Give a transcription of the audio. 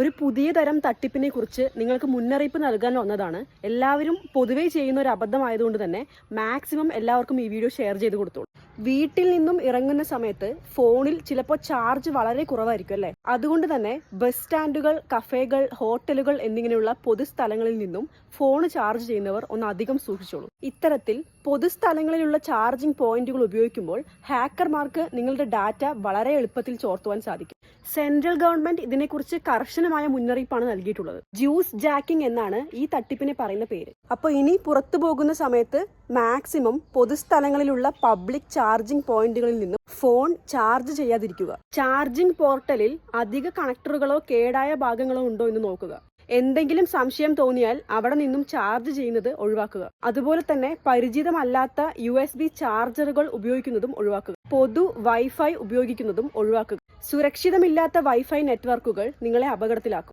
ഒരു പുതിയ തരം തട്ടിപ്പിനെ കുറിച്ച് നിങ്ങൾക്ക് മുന്നറിയിപ്പ് നൽകാൻ വന്നതാണ്. എല്ലാവരും പൊതുവേ ചെയ്യുന്ന ഒരു അബദ്ധമായതുകൊണ്ട് തന്നെ മാക്സിമം എല്ലാവർക്കും ഈ വീഡിയോ ഷെയർ ചെയ്ത് കൊടുത്തോളൂ. വീട്ടിൽ നിന്നും ഇറങ്ങുന്ന സമയത്ത് ഫോണിൽ ചിലപ്പോൾ ചാർജ് വളരെ കുറവായിരിക്കും അല്ലേ? അതുകൊണ്ട് തന്നെ ബസ് സ്റ്റാൻഡുകൾ കഫേകൾ ഹോട്ടലുകൾ എന്നിങ്ങനെയുള്ള പൊതുസ്ഥലങ്ങളിൽ നിന്നും ഫോൺ ചാർജ് ചെയ്യുന്നവർ ഒന്ന് അധികം സൂക്ഷിച്ചോളൂ. ഇത്തരത്തിൽ പൊതുസ്ഥലങ്ങളിലുള്ള ചാർജിംഗ് പോയിന്റുകൾ ഉപയോഗിക്കുമ്പോൾ ഹാക്കർമാർക്ക് നിങ്ങളുടെ ഡാറ്റ വളരെ എളുപ്പത്തിൽ ചോർത്തുവാൻ സാധിക്കും. സെൻട്രൽ ഗവൺമെന്റ് ഇതിനെക്കുറിച്ച് കർശനമായ മുന്നറിയിപ്പാണ് നൽകിയിട്ടുള്ളത്. ജ്യൂസ് ജാക്കിംഗ് എന്നാണ് ഈ തട്ടിപ്പിനെ പറയുന്ന പേര്. അപ്പോൾ ഇനി പുറത്തു പോകുന്ന സമയത്ത് മാക്സിമം പൊതുസ്ഥലങ്ങളിലുള്ള പബ്ലിക് ചാർജിംഗ് പോയിന്റുകളിൽ നിന്നും ഫോൺ ചാർജ് ചെയ്യാതിരിക്കുക. ചാർജിംഗ് പോർട്ടലിൽ അധിക കണക്ടറുകളോ കേടായ ഭാഗങ്ങളോ ഉണ്ടോ എന്ന് നോക്കുക. എന്തെങ്കിലും സംശയം തോന്നിയാൽ അവിടെ നിന്നും ചാർജ് ചെയ്യുന്നത് ഒഴിവാക്കുക. അതുപോലെ തന്നെ പരിചിതമല്ലാത്ത യു എസ് ബി ചാർജറുകൾ ഉപയോഗിക്കുന്നതും ഒഴിവാക്കുക. പൊതു വൈഫൈ ഉപയോഗിക്കുന്നതും ഒഴിവാക്കുക. സുരക്ഷിതമില്ലാത്ത വൈഫൈ നെറ്റ്വർക്കുകൾ നിങ്ങളെ അപകടത്തിലാക്കും.